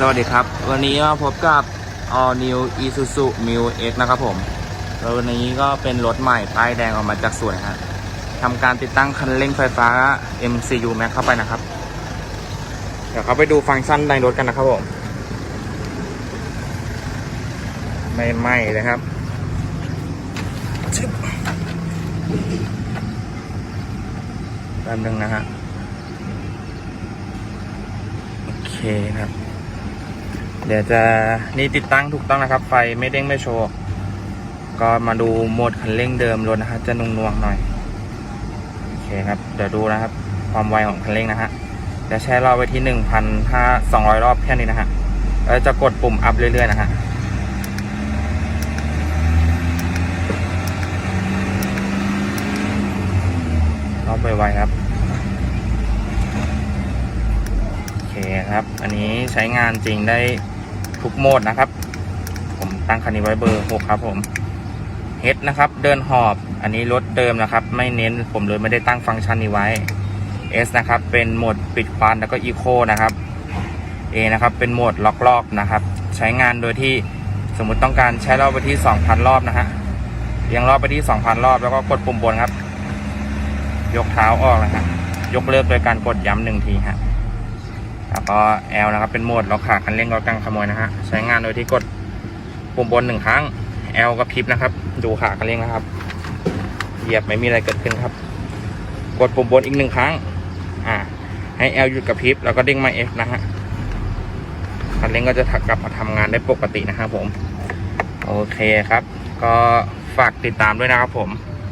สวัสดีครับ วันนี้มาพบกับ All New Isuzu Mu X นะครับผมแล้ววันนี้ก็เป็นรถใหม่ป้ายแดงออกมาจากสวนฮะทำการติดตั้งคันเร่งไฟฟ้า MCU Max เข้าไปนะครับ เดี๋ยวเขาไปดูฟังก์ชันในรถกันนะครับผม ไม่ไหม้เลยครับแป๊บนึงนะฮะโอเคครับ เดี๋ยวจะนี่ติดตั้งถูกต้องนะครับ ไฟไม่เด้งไม่โชว์ ก็มาดูโหมดคันเร่งเดิมรถนะฮะจะนุ่งนวงหน่อย โอเคครับ เดี๋ยวดูนะครับ ความไวของคันเร่งนะฮะจะแช่รอบไว้ที่หนึ่งพันห้าสองร้อยรอบแค่นี้นะฮะแล้วจะกดปุ่มอัพเรื่อย ๆ นะฮะรอบไวๆครับ ครับ อันนี้ใช้งานจริงได้ทุกโหมดนะครับ ผมตั้งคันนี้ไว้เบอร์6ครับผม H นะครับ เดินหอบ อันนี้รถเดิมนะครับ ไม่เน้นผมเลยไม่ได้ตั้งฟังก์ชันนี้ไว้ S นะครับ เป็นโหมดปิดควันแล้วก็ Eco นะครับ A นะครับ เป็นโหมดล็อกรอบนะครับ ใช้งานโดยที่สมมติต้องการใช้รอบไปที่ 2,000 รอบนะฮะเรียังรอบไปที่ 2,000 รอบแล้วก็กดปุ่มบนครับ ยกเท้าออกนะฮะยกเลิกโดยการกดย้ำหนึ่งทีฮะ แล้วก็ L นะครับเป็นโหมดล็อกขาคันเร่งล็กกลางขโมยนะฮะใช้งานโดยที่กดปุ่มบนหนึ่งครั้ง L ก็พริบนะครับ ดูขาคันเร่งนะครับ เหยียบไม่มีอะไรเกิดขึ้นครับ กดปุ่มบนอีกหนึ่งครั้ง อ่า ให้ L หยุดกระพริบแล้วก็เด้งมา F นะฮะคันเร่งก็จะกลับมาทำงานได้ปกตินะครับผม โอเคครับ ก็ฝากติดตามด้วยนะครับผม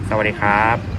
สวัสดีครับ